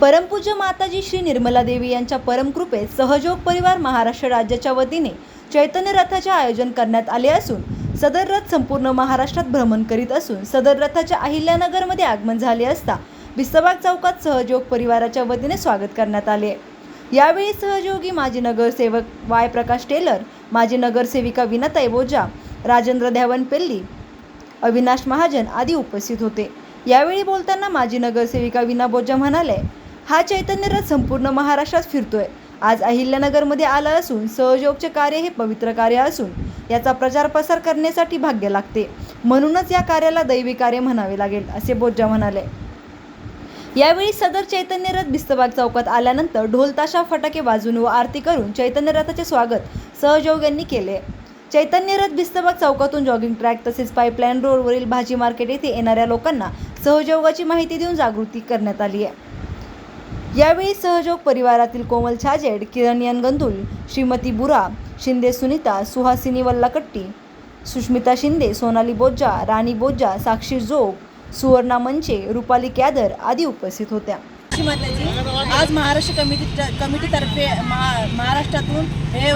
परमपूज्य माताजी श्री निर्मला देवी यांच्या परमकृपेत सहयोग परिवार महाराष्ट्र राज्याच्या वतीने चैतन्य रथाचे आयोजन करण्यात आले असून सदर रथ संपूर्ण महाराष्ट्रात भ्रमण करीत असून सदर रथाच्या अहिल्यानगरमध्ये आगमन झाले असता बिस्तबाग चौकात सहयोग परिवाराच्या वतीने स्वागत करण्यात आले. यावेळी सहयोगी माजी नगरसेवक वाय प्रकाश टेलर माजी नगरसेविका विनाताई बोजा राजेंद्र ध्यावन पेल्ली अविनाश महाजन आदी उपस्थित होते. यावेळी बोलताना माजी नगरसेविका विना बोजा म्हणाले हा चैतन्य रथ संपूर्ण महाराष्ट्रात फिरतोय. आज अहिल्यानगरमध्ये आला असून सहयोगचे कार्य हे पवित्र कार्य असून याचा प्रचार प्रसार करण्यासाठी भाग्य लागते. म्हणूनच या कार्याला दैवी कार्य म्हणावे लागेल असे बोज्जा म्हणाले. यावेळी सदर चैतन्य रथ बिस्तबाग चौकात आल्यानंतर ढोलताशा फटाके वाजून व आरती करून चैतन्य रथाचे स्वागत सहयोग यांनी केले. चैतन्य रथ बिस्तबाग चौकातून जॉगिंग ट्रॅक तसेच पाईपलाईन रोडवरील भाजी मार्केट येथे येणाऱ्या लोकांना सहयोगाची माहिती देऊन जागृती करण्यात आली आहे. यावेळी सहयोग परिवारातील कोमल छाजेड किरण यनगंधुल श्रीमती बुरा शिंदे सुनीता सुहासिनी वल्लाकट्टी सुष्मिता शिंदे सोनाली बोज्जा राणी बोज्जा साक्षी जोग सुवर्णा मंचे रुपाली कॅदर आदी उपस्थित होत्या. आज महाराष्ट्र कमिटी कमिटीतर्फे महा महाराष्ट्रातून हे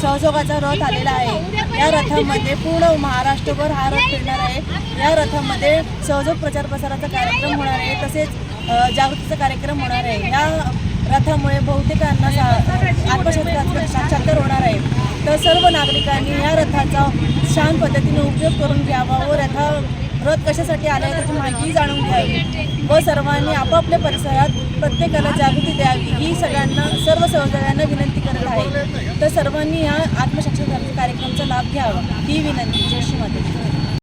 सहयोगाचा रथ आलेला आहे. या रथामध्ये पूर्ण महाराष्ट्रभर हा रथ फिरणार आहे. या रथामध्ये सहयोग प्रचार प्रसाराचा कार्यक्रम होणार आहे. तसेच जागृतीचा कार्यक्रम होणार आहे. या रथामुळे बहुतेकांना सा- आत्मसाक्षात्कार साक्षात्कार होणार आहे. तर सर्व नागरिकांनी या रथाचा छान पद्धतीने उपयोग करून घ्यावा व रथा रथ कशासाठी आला आहे त्याची माहिती जाणून घ्यावी. व सर्वांनी आपापल्या परिसरात प्रत्येकाला जागृती द्यावी. ही सगळ्यांना सर्व सहकार्यांना विनंती करत आहे. तर सर्वांनी या आत्मसाक्षात्कार कार्यक्रमाचा लाभ घ्यावा. ही विनंती. जय